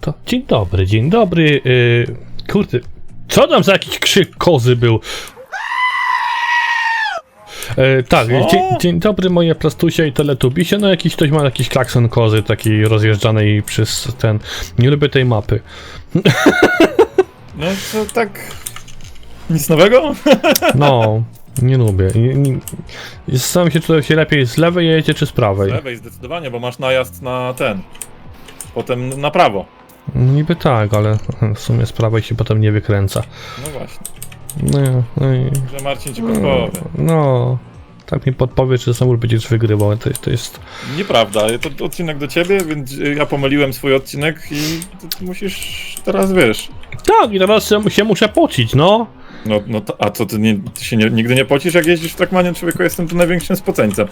To dzień dobry, dzień dobry. Yy, kurde, co tam za jakiś krzyk kozy był? E, tak, dzień, dzień dobry moje plastusie i teletubisie. No jakiś ktoś ma jakiś klakson kozy takiej rozjeżdżanej przez ten... Nie lubię tej mapy. No to tak... Nic nowego? No, nie lubię. Zastanawiam się, czy się lepiej z lewej jedzie, czy z Z prawej. lewej zdecydowanie, bo masz najazd na ten. Potem na prawo. No, Niby tak, ale w sumie z prawej się potem nie wykręca. No właśnie. No, no i... Że Marcin ci podpowie. No, tak mi podpowie, czy znowu będziesz wygrywał. To, to jest. Nieprawda, to odcinek do ciebie, więc ja pomyliłem swój odcinek i ty, musisz teraz wiesz. Tak, i teraz się- się muszę pocić, no. No, no to, a co ty, nie, ty się nie, nigdy nie pocisz jak jeździsz w Trackmanie? Człowieku, jestem tu największym spoceńcem.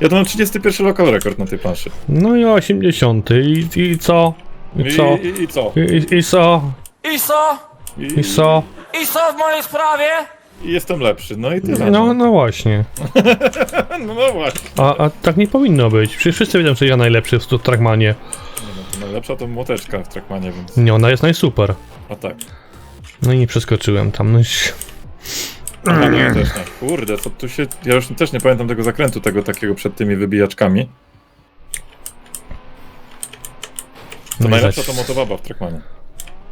Ja to mam 31 lokal rekord na tej planszy. No i 80. I, i co? I co? I, i, i co? I, i, I co? I co? I co? I co w mojej sprawie? I jestem lepszy, no i tyle. No, no właśnie. no, no właśnie. A, a tak nie powinno być. Przecież wszyscy wiedzą, że ja najlepszy w w Trackmanie. Nie, no, to najlepsza to młoteczka w Trackmanie, więc... Nie, ona jest najsuper. A tak. No i nie przeskoczyłem tam. No i... A no, ja też nie. Kurde, co tu się... Ja już też nie pamiętam tego zakrętu, tego takiego przed tymi wybijaczkami. To No i najlepsza zaś- to motobaba w Trackmanie.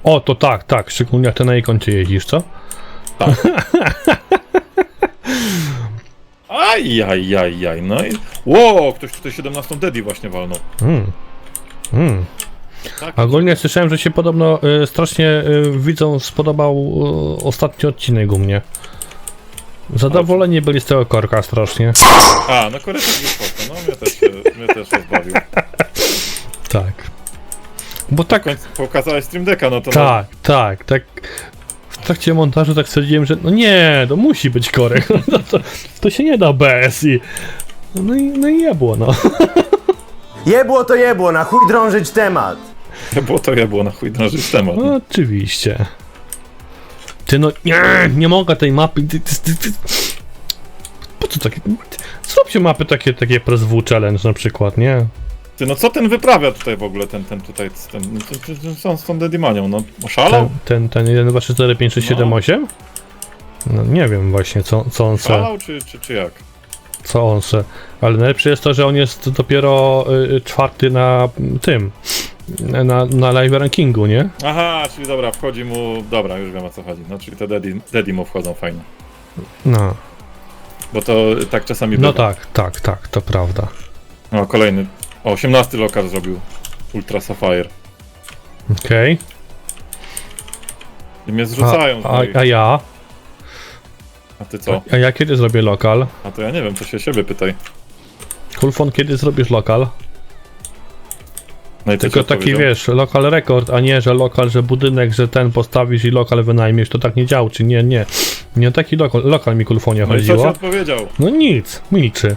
O, to tak, tak. Szczególnie jak ty na jej koncie jeździsz, co? Aj, aj, aj, aj, no i... Ło, ktoś tutaj 17 Daddy właśnie walnął. Mm. Mm. Tak, Ogólnie słyszałem, że się podobno y, strasznie y, widzom spodobał y, ostatni odcinek u mnie. Zadowoleni byli z tego korka strasznie. A, no korytarz był spoko, no mnie też, się, mnie też rozbawił. Tak. Bo tak, pokazałeś Stream Decka, no to... tak, tak, tak. W trakcie montażu tak stwierdziłem, że no nie, to musi być korek. No to, to się nie da bez i... No i, no i jebło, no. Jebło to jebło, na chuj drążyć temat. No, było to ja było na chuj drążyć temat. no oczywiście. Ty no, nie, nie mogę tej mapy. Ty, ty, ty. Po co takie... Zróbcie mapy takie, takie press W challenge na przykład, nie? Ty, no co ten wyprawia tutaj w ogóle, ten, ten tutaj, ten, no, z tą Dedimanią, no oszalał? Ten, ten, ten 1, 2, 3, 4, 5, 6, 7, 8? No nie wiem właśnie, co, co on se, Oszalał, czy, czy, czy jak? co on se, ale najlepsze jest to, że on jest dopiero y, czwarty na tym, na, na live rankingu, nie? Aha, czyli dobra, wchodzi mu, dobra, już wiem o co chodzi, no czyli te Daddy, daddy mu wchodzą fajnie. No, Bo to tak czasami no bywa. tak, tak, tak, to prawda. No kolejny, o, 18 lokal zrobił Ultra Sapphire. Okej, I mnie zrzucają, a, a, a, a ja? a ty co? A ja kiedy zrobię lokal? A to ja nie wiem, to się siebie pytaj. Kulfon, kiedy zrobisz lokal? No i Tylko taki wiesz, lokal rekord, a nie, że lokal, że budynek, że ten postawisz i lokal wynajmiesz, to tak nie działa, czy nie, nie. Nie o taki lokal, lokal mi Kulfonie No i co ci chodziło. odpowiedział? No nic, milczy.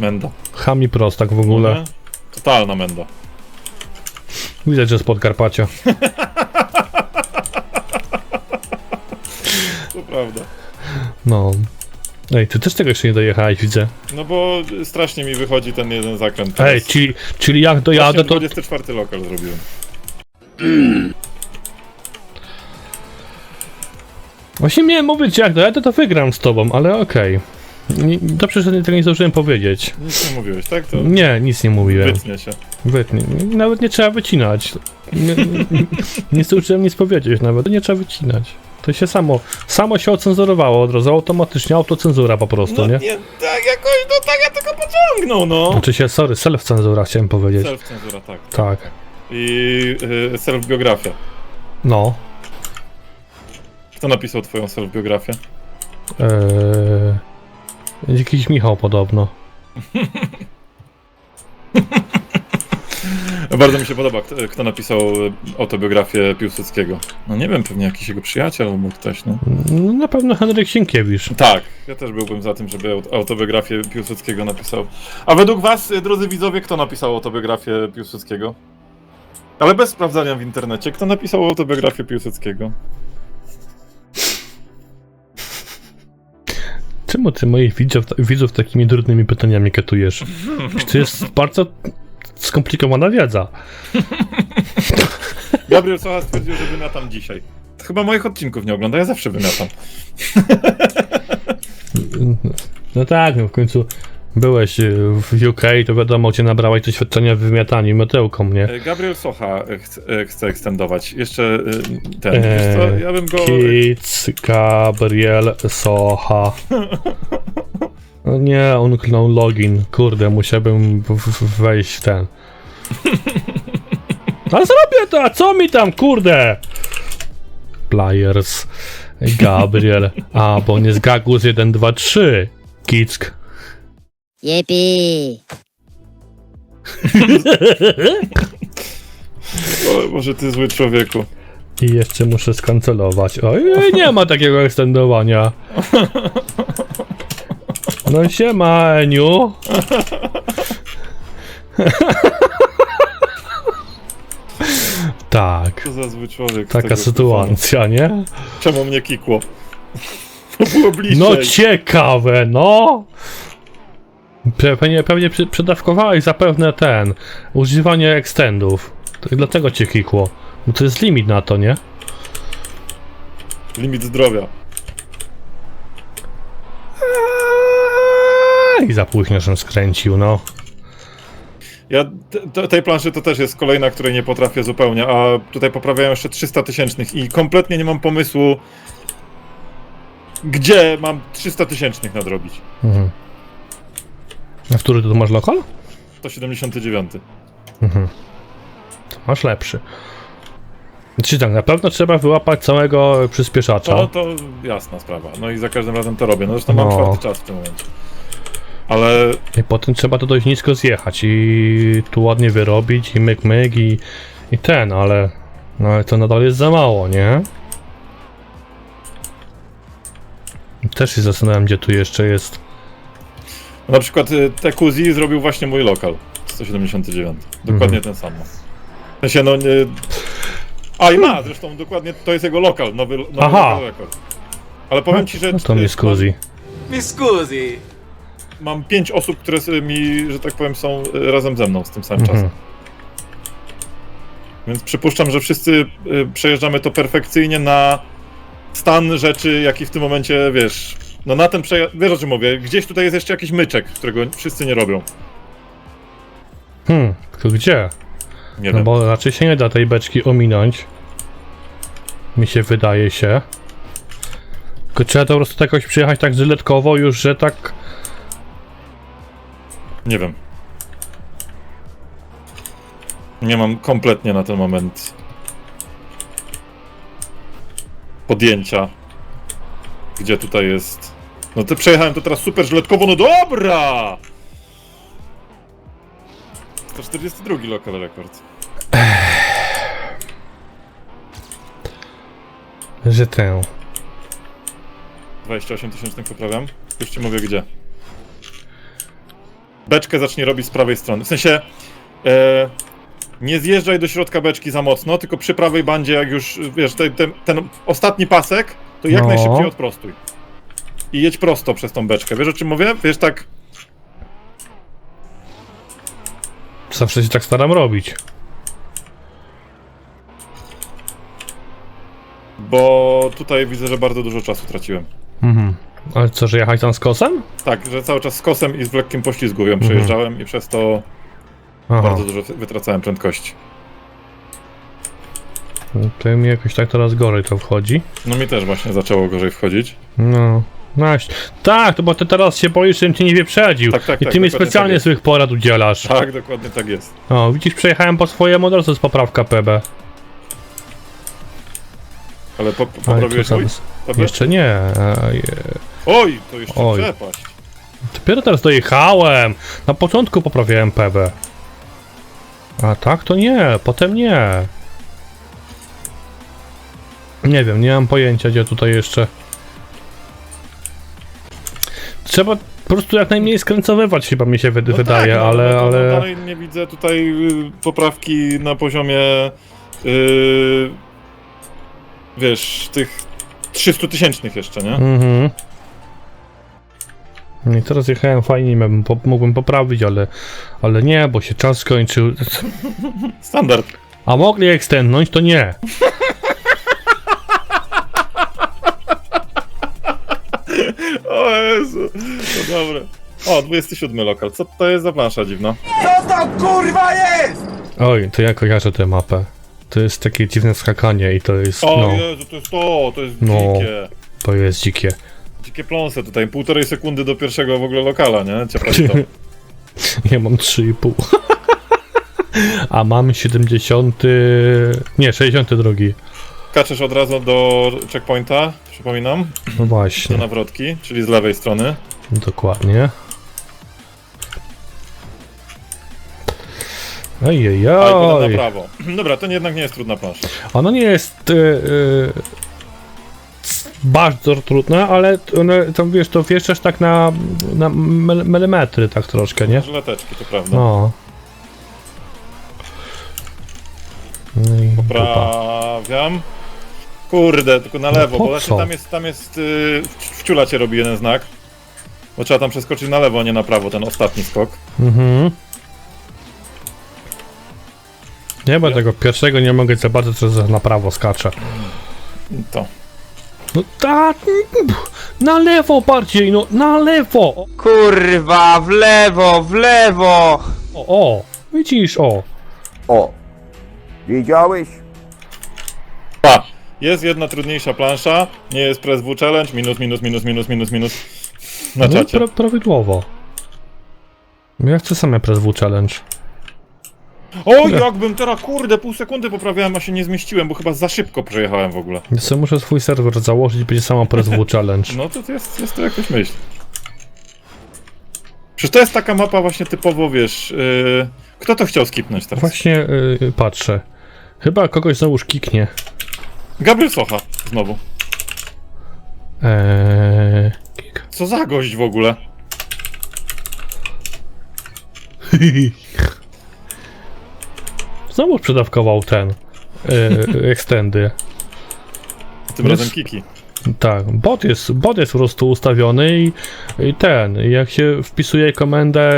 Menda. Chami prostak w ogóle. Nie? Totalna menda. Widać, że z Podkarpacia. To prawda. No. Ej, ty też tego jeszcze nie dojechałeś, widzę. No bo strasznie mi wychodzi ten jeden zakręt. Ej, czyli, czyli jak dojadę, Właśnie to... 24 lokal zrobiłem. Właśnie miałem mówić, jak dojadę, to wygram z tobą, ale okej. Nie- Dobrze, że tego nie zdążyłem powiedzieć. Nic nie mówiłeś, tak? To Nie, nic nie mówiłem. wytnie się. Wytnie. Nawet nie trzeba wycinać. Nie, nie, nie zdążyłem nic powiedzieć nawet. Nie trzeba wycinać. To się samo, samo się ocenzurowało od razu, automatycznie, autocenzura po prostu, No nie? nie, tak jakoś, no tak ja tylko pociągnął, no. Znaczy się, sorry, self-cenzura chciałem powiedzieć. Self-cenzura, tak. Tak. I y, self-biografia. No. Kto napisał twoją self-biografię? Eee, jakiś Michał podobno. Bardzo mi się podoba, kto, kto napisał y, autobiografię Piłsudskiego. No nie wiem, pewnie jakiś jego przyjaciel albo ktoś, no. No, na pewno Henryk Sienkiewicz. Tak, ja też byłbym za tym, żeby aut- autobiografię Piłsudskiego napisał. A według was, y, drodzy widzowie, kto napisał autobiografię Piłsudskiego? Ale bez sprawdzania w internecie, kto napisał autobiografię Piłsudskiego? Czemu ty moich widzów, widzów takimi trudnymi pytaniami katujesz? To jest bardzo skomplikowana wiedza. Gabriel Socha stwierdził, że wymiatam dzisiaj. To chyba moich odcinków nie ogląda, ja zawsze wymiatam. No tak, no w końcu byłeś y, w UK, to wiadomo, gdzie nabrałeś doświadczenia w wymiataniu i miotełką, nie? E, Gabriel Socha e, chce, e, chce ekstendować. Jeszcze e, ten, wiesz co, ja bym go... Kids Gabriel Socha. No nie, unknął login. Kurde, musiałbym w- w- wejść w ten. Ale zrobię to, a co mi tam, kurde? Pliers. Gabriel. A, bo on jest Gagus 1, 2, 3. Kick. Yippee! O, może ty zły człowieku. I jeszcze muszę skancelować. Oj, nie ma takiego ekstendowania. No siema, Eniu. Tak, Co za zły człowiek. z taka tego sytuacja, nie? Czemu mnie kikło? To było bliżej. No ciekawe, no! Pe- Pewnie, pewnie przy- przedawkowałeś zapewne ten, używanie extendów. To dlatego cię kikło. Bo to jest limit na to, nie? Limit zdrowia. I za późno żem skręcił, no. Ja te, te, tej planszy to też jest kolejna, której nie potrafię zupełnie, a tutaj poprawiają jeszcze 300 tysięcznych i kompletnie nie mam pomysłu, gdzie mam 300 tysięcznych nadrobić. Mhm. A w który tu masz lokal? 179. To masz lepszy. Czy tak, na pewno trzeba wyłapać całego przyspieszacza. To, to jasna sprawa. No i za każdym razem to robię. No zresztą mam No. czwarty czas w tym momencie. Ale I potem trzeba to dość nisko zjechać i tu ładnie wyrobić i myk myk i, i ten, ale no ale to nadal jest za mało, nie? Też się zastanawiam, gdzie tu jeszcze jest. na przykład y, Tekuzi zrobił właśnie mój lokal. 179. Dokładnie Mhm. ten sam. ma. W sensie, no nie... A i ma, zresztą dokładnie to jest jego lokal, nowy, nowy Aha. lokal rekord. Ale powiem ci, że No to mi y, skuzi. Mi scusi. Mam, pięć osób, które mi, że tak powiem, są y, razem ze mną z tym samym Mhm. czasem. Więc przypuszczam, że wszyscy y, przejeżdżamy to perfekcyjnie na stan rzeczy, jaki w tym momencie, wiesz, no na ten przejazd, wiesz o czym mówię, gdzieś tutaj jest jeszcze jakiś myczek, którego wszyscy nie robią. Hmm, tylko gdzie? Nie No wiem. bo raczej się nie da tej beczki ominąć. Mi się wydaje się. Tylko trzeba to po prostu jakoś przyjechać tak żyletkowo już, że tak... Nie wiem. Nie mam kompletnie na ten moment podjęcia, gdzie tutaj jest. No to przejechałem to teraz super żyletkowo, no dobra! 142 lokal rekord. że tę... 28 tysięcznych poprawiam. Już ci mówię gdzie. Beczkę zacznij robić z prawej strony. W sensie. E, nie zjeżdżaj do środka beczki za mocno, tylko przy prawej bandzie, jak już wiesz, te, te, ten ostatni pasek, to jak No. najszybciej odprostuj. I jedź prosto przez tą beczkę. Wiesz o czym mówię? Wiesz tak. Zawsze się tak staram robić. Bo tutaj widzę, że bardzo dużo czasu traciłem. Mhm. Ale co, że jechać tam z kosem? Tak, że cały czas z kosem i z lekkim poślizgu ją przejeżdżałem i przez to Aha. bardzo dużo wytracałem prędkości. No To mi jakoś tak teraz gorzej to wchodzi. No mi też właśnie zaczęło gorzej wchodzić. No. Właśnie. Tak, to bo ty teraz się boisz, żebym cię nie wyprzedził. Tak, tak, I tak, ty mi dokładnie specjalnie tak swych porad udzielasz. Tak, dokładnie tak jest. O, widzisz, przejechałem po swojemu, od razu jest poprawka PB. Ale po, po, Ale poprawiłeś to mój? Jeszcze nie. Oj, to jeszcze Oj. przepaść. Dopiero teraz dojechałem. Na początku poprawiałem PB. A tak to nie, potem nie. Nie wiem, nie mam pojęcia, gdzie tutaj jeszcze. Trzeba po prostu jak najmniej skręcowywać, chyba mi się No wydaje, tak, no, ale, no, no, ale. dalej nie widzę tutaj y, poprawki na poziomie y, wiesz, tych 300 tysięcznych jeszcze, nie? Mhm. No I teraz jechałem fajnie, mógłbym, po, mógłbym poprawić, ale, ale nie, bo się czas skończył. Standard. A mogli ekstendnąć, to nie. O Jezu, to dobre. O, 27 lokal. Co to jest za plansza dziwna? Oj, to ja kojarzę tę mapę. To jest takie dziwne skakanie i to jest, O no, Jezu, to jest to, to jest No. dzikie. to jest dzikie. Dzikie pląse tutaj, półtorej sekundy do pierwszego w ogóle lokala, nie? Ciepać to. Ja mam 3,5. A mam 70. Nie, 62. Kaczesz od razu do checkpointa, przypominam, No do właśnie, nawrotki, czyli z lewej strony. dokładnie. A i potem na Ojejoj. prawo. Dobra, to jednak nie jest trudna plansza. Ona nie jest e, e, bardzo trudna, ale one, tam wiesz, to wieszczasz tak na, na mil- milimetry tak troszkę, nie? Żyleteczki, to prawda. No. No i dupa. Poprawiam. Kurde, tylko na No lewo, po bo właśnie co? tam jest, tam jest, yy, w ciula cię robi jeden znak. Bo trzeba tam przeskoczyć na lewo, a nie na prawo, ten ostatni skok. Mhm. Nie, bo tego pierwszego nie mogę za bardzo, to na prawo skaczę. To. No tak, na lewo bardziej, no na lewo. Kurwa, w lewo, w lewo! O, o widzisz, o. O, widziałeś? A, jest jedna trudniejsza plansza, nie jest Press W Challenge, minus, minus, minus, minus, minus, minus. Na No, czacie. pra, prawidłowo. Ja chcę same Press W Challenge. O, jakbym teraz, kurde, pół sekundy poprawiałem, a się nie zmieściłem, bo chyba za szybko przejechałem w ogóle. Ja sobie muszę swój serwer założyć i będzie sama Press W Challenge. No to jest, jest to jakaś myśl. Przecież to jest taka mapa właśnie typowo, wiesz, yy, kto to chciał skipnąć teraz? Właśnie y, patrzę. Chyba kogoś załóż kiknie. Gabriel Socha, znowu. Eee, kik. Co za gość w ogóle? Znowu przedawkował ten. Y, extendy. Tym Jest- razem Kiki. Tak, bot jest, bot jest po prostu ustawiony i, i ten, jak się wpisuje komendę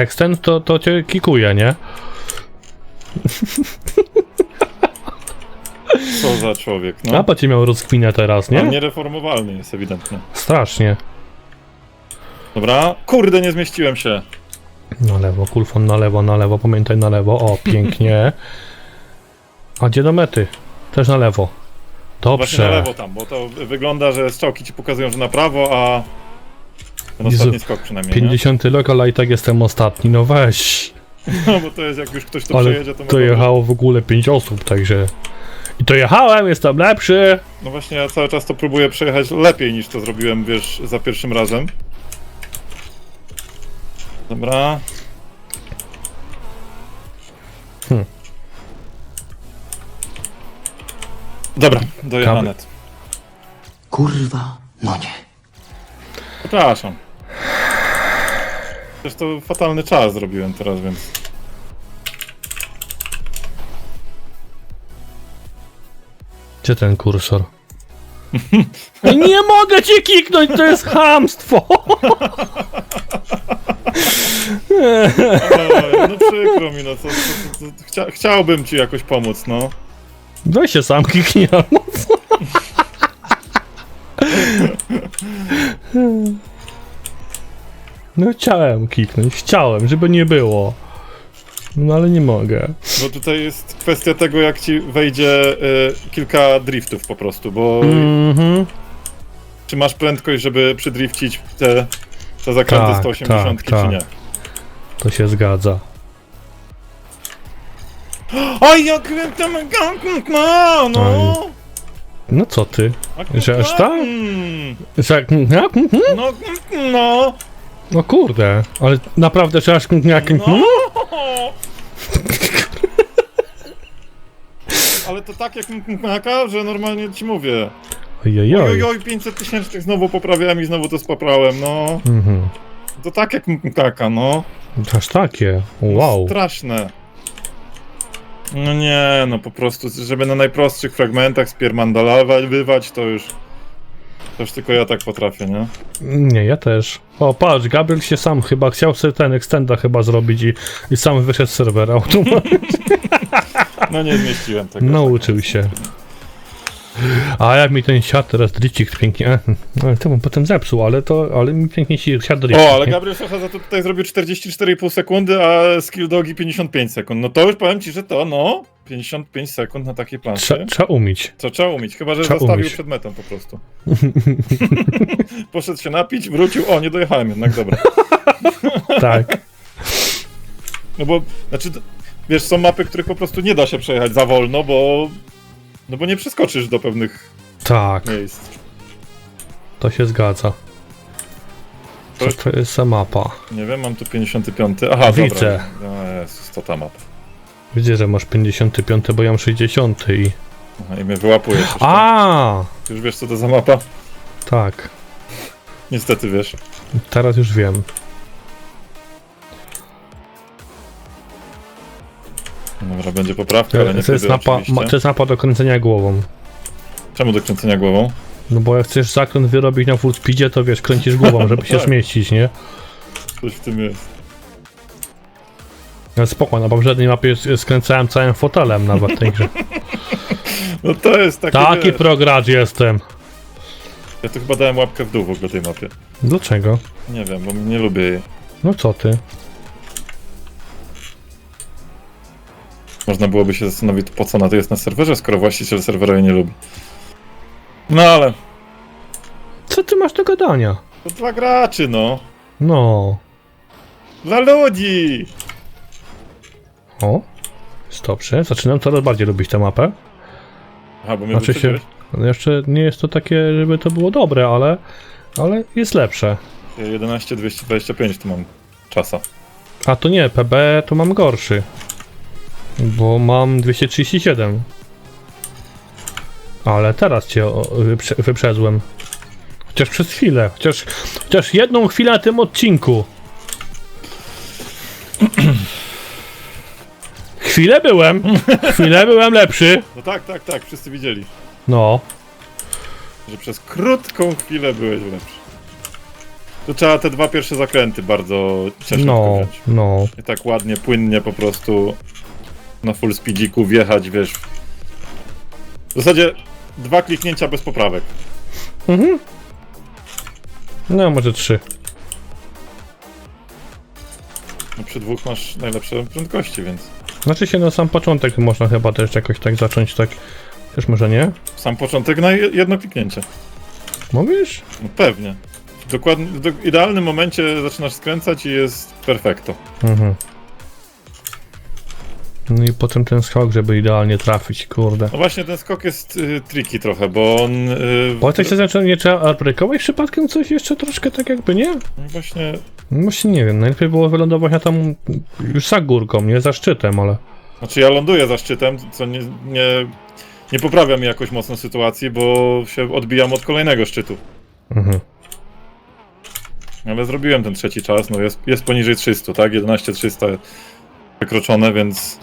extend, to, to cię kikuje, nie? Co za człowiek, A no. będzie miał rozkminę teraz, Nie? nie? Niereformowalny jest ewidentnie. Strasznie. Dobra. Kurde, nie zmieściłem się. Na lewo, kulfon na lewo, na lewo, pamiętaj na lewo, o, pięknie. A gdzie do mety? Też na lewo. Właśnie na Dobrze. lewo tam, bo to wygląda, że strzałki ci pokazują, że na prawo, a ten Jezu, ostatni skok przynajmniej, 50 lokal, a i tak jestem ostatni, no weź. No bo to jest, jak już ktoś to Ale przejedzie, to... to może- jechało w ogóle 5 osób, także... I to jechałem, jestem lepszy. No właśnie, ja cały czas to próbuję przejechać lepiej niż to zrobiłem, wiesz, za pierwszym razem. Dobra. Hmm. Dobra, dojechane. Kurwa, no nie. Przepraszam. Też to fatalny czas zrobiłem teraz, więc... Gdzie ten kursor? Nie mogę cię kiknąć, to jest chamstwo! Oj, no przykro mi, no co, co, co, co chcia, chciałbym ci jakoś pomóc, no. Weź się sam kiknij, co? No chciałem kiknąć, chciałem, żeby nie było. No ale nie mogę. Bo tutaj jest kwestia tego, jak ci wejdzie y, kilka driftów po prostu, bo Mhm. czy masz prędkość, żeby przydrifcić te, te zakręty Tak, 180 tak, czy nie? To się zgadza. Oj, jak tam no, no! No co ty? Że aż tak? mm, Że. No, no, No kurde, ale naprawdę trzeba jak... no! Ale to tak jak mknaka, że normalnie ci mówię. Oj, oj, Ojejoj. oj, 500 tysięcznych znowu poprawiałem i znowu to spaprałem, no. Mhm. To tak jak mknaka, no. Aż takie. Wow. Straszne. No nie, no po prostu, żeby na najprostszych fragmentach spiermandalować, to już... To już tylko ja tak potrafię, nie? Nie, ja też. O, patrz, Gabriel się sam chyba chciał sobie ten extenda chyba zrobić i, i sam wyszedł z serwera automatycznie. No nie zmieściłem tego. Nauczył się. A jak mi ten siad teraz dricik pięknie. e, Ale to mu potem zepsuł, ale to, ale mi pięknie się siad dricik. O, ale Gabriel Socha za to tutaj zrobił 44,5 sekundy, a Skill Dogi 55 sekund. No to już powiem ci, że to no, 55 sekund na takiej planszy. Trza, trzeba umieć. Co trzeba umieć, chyba że zostawił umieć. przed metą po prostu. Poszedł się napić, wrócił, o, nie dojechałem jednak, dobra. Tak. No bo, znaczy, wiesz, są mapy, których po prostu nie da się przejechać za wolno, bo... No bo nie przeskoczysz do pewnych Tak, miejsc. to się zgadza. Co to jest za mapa? Nie wiem, mam tu 55. Aha, Widzę. dobra. O Jezus, to ta mapa. Widzę, że masz 55, bo ja mam 60 i... Aha, i mnie wyłapujesz. jeszcze. A, już wiesz, co to za mapa? Tak, Niestety wiesz. teraz już wiem. Dobra, będzie poprawka, ale nie To jest, oczywiście. ma, to jest do kręcenia głową. Czemu do kręcenia głową? No bo jak chcesz zakręt wyrobić na full speedzie, to wiesz, kręcisz głową, żeby się Tak. zmieścić, nie? Coś w tym jest. Ale spoko, na poprzedniej mapie skręcałem całym fotelem nawet w tej grze. No to jest taki, Taki wiesz, progracz jestem. Ja tu chyba dałem łapkę w dół w ogóle tej mapie. Dlaczego? Nie wiem, bo nie lubię jej. No co ty? Można byłoby się zastanowić, po co ona to jest na serwerze, skoro właściciel serwera jej nie lubi. No ale, Co ty masz do gadania? to dla graczy, no. No. Dla ludzi! O. Jest dobrze. Zaczynam coraz bardziej lubić tę mapę. Aha, bo mnie Znaczy się... wyprzedziłeś? no Jeszcze nie jest to takie, żeby to było dobre, ale... Ale jest lepsze. Ja 11 225 tu mam czasa. A to nie, PB to mam gorszy. Bo mam 237. Ale teraz cię wyprze wyprzedzłem. Chociaż przez chwilę. Chociaż, chociaż jedną chwilę na tym odcinku. Chwilę byłem. Chwilę byłem lepszy. No tak, tak, tak, wszyscy widzieli, No. że przez krótką chwilę byłeś lepszy. Tu trzeba te dwa pierwsze zakręty bardzo ciężko No. wziąć. No. I tak ładnie, płynnie po prostu na full speediku wjechać, wiesz. W zasadzie dwa kliknięcia bez poprawek. No, może trzy. No przy dwóch masz najlepsze prędkości, więc Znaczy się na sam początek można chyba też jakoś tak zacząć tak. Też może nie? sam początek na je- jedno kliknięcie. Mówisz? No pewnie. Dokładnie, w do, idealnym momencie zaczynasz skręcać i jest perfekto. Mhm. No i potem ten skok, żeby idealnie trafić, kurde. No właśnie ten skok jest y, trochę, bo on... Y, tak się zaczyna, nie trzeba arbrykować przypadkiem coś jeszcze troszkę tak jakby, nie? no właśnie No Właśnie nie wiem, najlepiej było wylądować na tam już za górką, nie za szczytem, ale... Znaczy ja ląduję za szczytem, co nie, nie, nie poprawia mi jakoś mocno sytuacji, bo się odbijam od kolejnego szczytu. Mhm. Ale zrobiłem ten trzeci czas, no jest, jest poniżej 300, tak? 11300 przekroczone, więc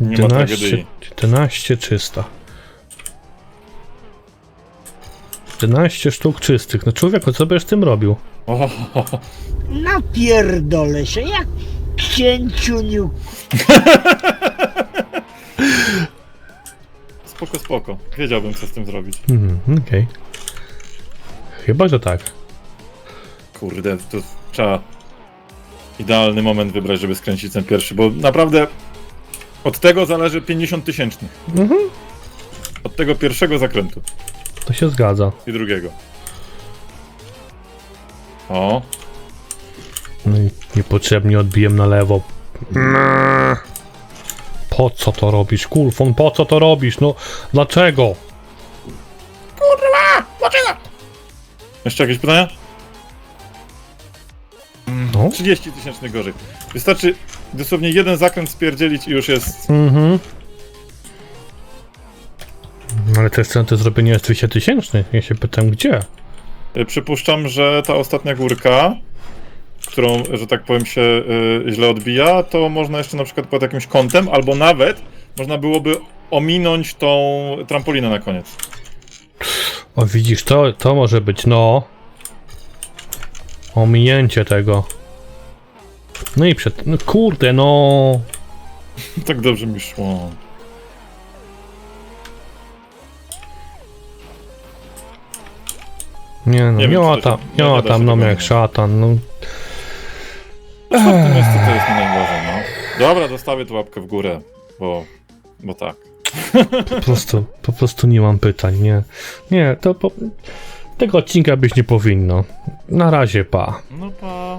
Nie ma 11, tragedii. 11 300. 11 sztuk czystych. No człowieku, co byś z tym robił? o, Napierdolę się jak księciuniu. spoko, spoko. Wiedziałbym, co z tym zrobić. Mhm, okej. Chyba, że tak. Kurde, to trzeba idealny moment wybrać, żeby skręcić ten pierwszy, bo naprawdę od tego zależy 50 tysięcznych. Mhm. Od tego pierwszego zakrętu To się zgadza. i drugiego. O, No i niepotrzebnie odbiłem na lewo. Po co to robisz, Kulfon? Po co to robisz? No, dlaczego? jeszcze jakieś pytania? No. 30 tysięcznych gorzej. Wystarczy dosłownie jeden zakręt spierdzielić i już jest... Mhm. No Ale to jest to zrobienie jest 200 tysięcznych. Ja się pytam, gdzie? Y, Przypuszczam, że ta ostatnia górka, którą, że tak powiem, się y, źle odbija, to można jeszcze na przykład pod jakimś kątem, albo nawet można byłoby ominąć tą trampolinę na koniec. O, widzisz, to, to może być, no. Ominięcie tego. No i przed. No kurde, no. Tak dobrze mi szło. Nie no, Nie wiem, miała czy to tam, się- miała nie da tam, się no tego jak nie- szatan, no. To jest mi najgorzej, no. Dobra, dostawię tu łapkę w górę, bo... bo tak. Po prostu, po prostu nie mam pytań, nie. Nie, to po... Tego odcinka być nie powinno. Na razie, pa. No pa.